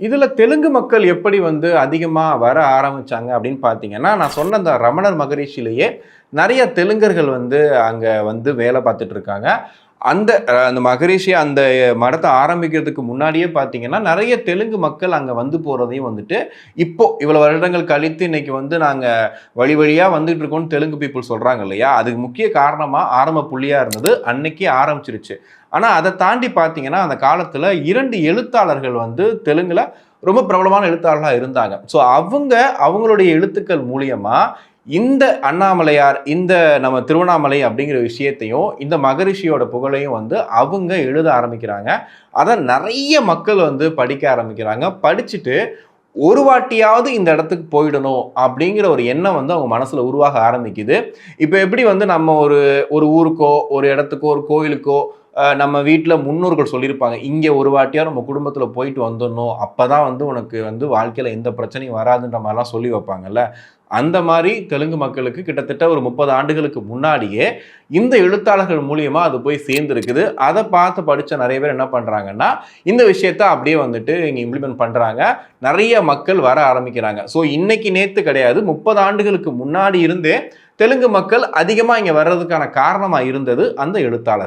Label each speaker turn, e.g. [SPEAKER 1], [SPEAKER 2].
[SPEAKER 1] இதில் தெலுங்கு மக்கள் எப்படி வந்து அதிகமாக வர ஆரம்பிச்சாங்க அப்படின்னு பார்த்தீங்கன்னா நான் சொன்ன அந்த ரமணர் மகரிஷிலேயே நிறைய தெலுங்கர்கள் வந்து அங்கே வந்து வேலை பார்த்துட்டு இருக்காங்க. அந்த அந்த மகரிஷி அந்த மடத்தை ஆரம்பிக்கிறதுக்கு முன்னாடியே பார்த்தீங்கன்னா நிறைய தெலுங்கு மக்கள் அங்கே வந்து போகிறதையும் வந்துட்டு இப்போ இவ்வளோ வருடங்கள் கழித்து இன்னைக்கு வந்து நாங்கள் வழி வழியாக வந்துட்டு இருக்கோம்னு தெலுங்கு பீப்புள் சொல்கிறாங்க இல்லையா? அதுக்கு முக்கிய காரணமாக ஆரம்ப புள்ளியாக இருந்தது அன்னைக்கே ஆரம்பிச்சிருச்சு. ஆனால் அதை தாண்டி பார்த்தீங்கன்னா அந்த காலத்தில் இரண்டு எழுத்தாளர்கள் வந்து தெலுங்கில் ரொம்ப பிரபலமான எழுத்தாளர்களாக இருந்தாங்க. ஸோ அவங்க அவங்களுடைய எழுத்துக்கள் மூலியமாக இந்த அண்ணாமலையார் இந்த நம்ம திருவண்ணாமலை அப்படிங்கிற விஷயத்தையும் இந்த மகரிஷியோட புகழையும் வந்து அவங்க எழுத ஆரம்பிக்கிறாங்க. அதை நிறைய மக்கள் வந்து படிக்க ஆரம்பிக்கிறாங்க. படிச்சுட்டு ஒரு வாட்டியாவது இந்த இடத்துக்கு போயிடணும் அப்படிங்கிற ஒரு எண்ணம் வந்து அவங்க மனசில் உருவாக ஆரம்பிக்குது. இப்போ எப்படி வந்து நம்ம ஒரு ஒரு ஊருக்கோ ஒரு இடத்துக்கோ ஒரு கோயிலுக்கோ நம்ம வீட்டில் முன்னோர்கள் சொல்லியிருப்பாங்க இங்கே ஒரு வாட்டியாக நம்ம குடும்பத்தில் போயிட்டு வந்துடணும். அப்போ தான் வந்து உனக்கு வந்து வாழ்க்கையில் எந்த பிரச்சனையும் வராதுன்ற மாதிரிலாம் சொல்லி வைப்பாங்கல்ல? அந்த மாதிரி தெலுங்கு மக்களுக்கு கிட்டத்தட்ட ஒரு முப்பது ஆண்டுகளுக்கு முன்னாடியே இந்த எழுத்தாளர்கள் மூலியமாக அது போய் சேர்ந்துருக்குது. அதை பார்த்து படித்த நிறைய பேர் என்ன பண்ணுறாங்கன்னா இந்த விஷயத்த அப்படியே வந்துட்டு இங்கே இம்ப்ளிமெண்ட் பண்ணுறாங்க நிறைய மக்கள் வர ஆரம்பிக்கிறாங்க. ஸோ இன்னைக்கு நேற்று கிடையாது முப்பது ஆண்டுகளுக்கு முன்னாடி இருந்தே தெலுங்கு மக்கள் அதிகமாக இங்கே வர்றதுக்கான காரணமாக இருந்தது அந்த எழுத்தாளர்